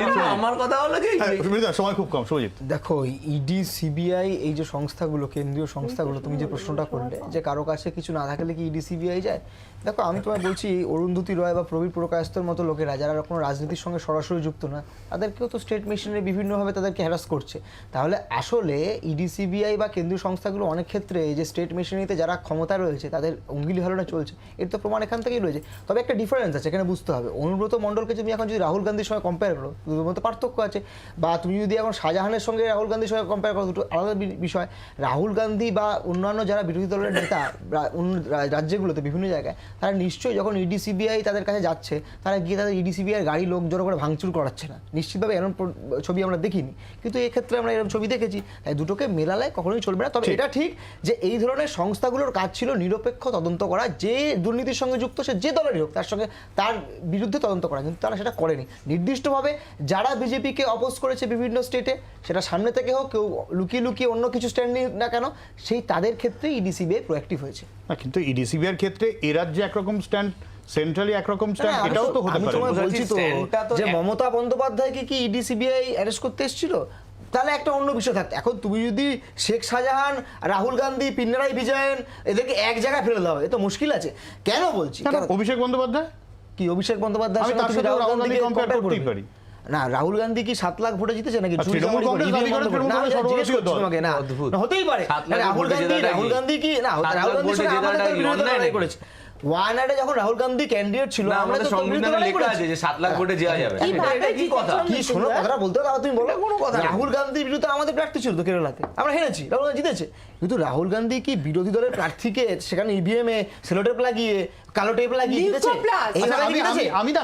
কিন্তু আমার কথা হলো কি? হ্যাঁ, সময় খুব কম সুজিত দেখো ইডি সিবিআই এই যে সংস্থাগুলো কেন্দ্রীয় সংস্থাগুলো তুমি যে প্রশ্নটা করলে যে কারও কাছে কিছু না থাকলে কি ইডি সিবিআই যায়? দেখো আমি তোমায় বলছি অরুন্ধতী রয় বা প্রবীর প্রকাশতের মতো লোকেরা যারা কোনো রাজনীতির সঙ্গে সরাসরি যুক্ত না তাদেরকেও তো স্টেট মেশিনারি বিভিন্নভাবে তাদেরকে হ্যারাস করছে। তাহলে আসলে ইডি সিবিআই বা কেন্দ্রীয় সংস্থাগুলো অনেক ক্ষেত্রে এই যে স্টেট মেশিনারিতে যারা ক্ষমতা রয়েছে তাদের অঙ্গিলি ভালো না চলছে। এর তো প্রমাণ এখান থেকেই রয়েছে। তবে একটা ডিফারেন্স আছে এখানে বুঝতে হবে। অনুব্রত মণ্ডলকে তুমি এখন যদি রাহুল গান্ধীর সঙ্গে কম্পেয়ার করো দুটোর মধ্যে পার্থক্য আছে। বা তুমি যদি এখন শাহজাহানের সঙ্গে রাহুল গান্ধীর সঙ্গে কম্পেয়ার করো দুটো আলাদা বিষয়। রাহুল গান্ধী বা অন্যান্য যারা বিরোধী দলের নেতা রাজ্যগুলোতে বিভিন্ন জায়গায় তারা নিশ্চয়ই যখন ইডি সিবিআই তাদের কাছে যাচ্ছে তারা গিয়ে তাদের ইডি সিবিআই গাড়ি লোক জড়ো করে ভাঙচুর করাচ্ছে না। নিশ্চিতভাবে এরকম ছবি আমরা দেখিনি। কিন্তু এই ক্ষেত্রে আমরা এরকম ছবি দেখেছি। তাই দুটোকে মেলালে কখনোই চলবে না। তবে এটা ঠিক যে এই ধরনের সংস্থাগুলোর কাজ ছিল নিরপেক্ষ তদন্ত করা। যে দুর্নীতির সঙ্গে যুক্ত সে যে দলেরই হোক তার সঙ্গে তার বিরুদ্ধে তদন্ত করা। কিন্তু তারা সেটা করেনি। নির্দিষ্টভাবে যারা বিজেপিকে অপোজ করেছে বিভিন্ন স্টেটে সেটা সামনে থেকে হোক কেউ লুকিয়ে লুকিয়ে অন্য কিছু স্ট্যান্ড না কেন সেই তাদের ক্ষেত্রেই ইডি সিবিআই প্রোঅ্যাক্টিভ হয়েছে। না, কিন্তু ইডিসিবি এর ক্ষেত্রে এ রাজ্যে একরকম স্ট্যান্ড সেন্ট্রালি একরকম স্ট্যান্ড এটাও তো- হতে পারে। বলছি তো যে মমতা বন্দ্যোপাধ্যায়কে কি অ্যারেস্ট করতে এসেছিল? তাহলে একটা অন্য বিষয় থাকতো এখন তুমি যদি শেখ শাহজাহান রাহুল গান্ধী পিন্নারাই বিজয়ন এদেরকে এক জায়গায় ফেলে দাও এ তো মুশকিল আছে। কেন বলছি? অভিষেক বন্দ্যোপাধ্যায়? কি অভিষেক বন্দ্যোপাধ্যায় আমি তার সাথে রাহুল গান্ধী compare করতেই পারি। না রাহুল গান্ধী কি সাত লাখ ভোটে জিতেছে নাকি? হতেই পারে। সাত না, লাখের রাহুল গান্ধী রাহুল কি? গান্ধী কি না রাহুল নাকি? করেছে। ওয়ানাডে যখন রাহুল গান্ধী ক্যান্ডিডেট ছিল আমরা তো সংবিধানে লেখা আছে যে সাত লাখ ভোটে যাবে। কি কথা? কি শোনো কথাটা বলতে তাহলে তুমি বলো। কোনো কথা রাহুল গান্ধীর বিরুদ্ধে আমাদের প্রার্থী ছিল তো কেরালাতে। আমরা হেরেছি রাহুল গান্ধী জিতেছে। কিন্তু রাহুল গান্ধী কি বিরোধী দলের প্রার্থীকে সেখানে ইভিএম এ সেলোটেপ লাগিয়ে কালো টেপ লাগিয়ে জিতেছে? আচ্ছা, আমি- আমি- আমি না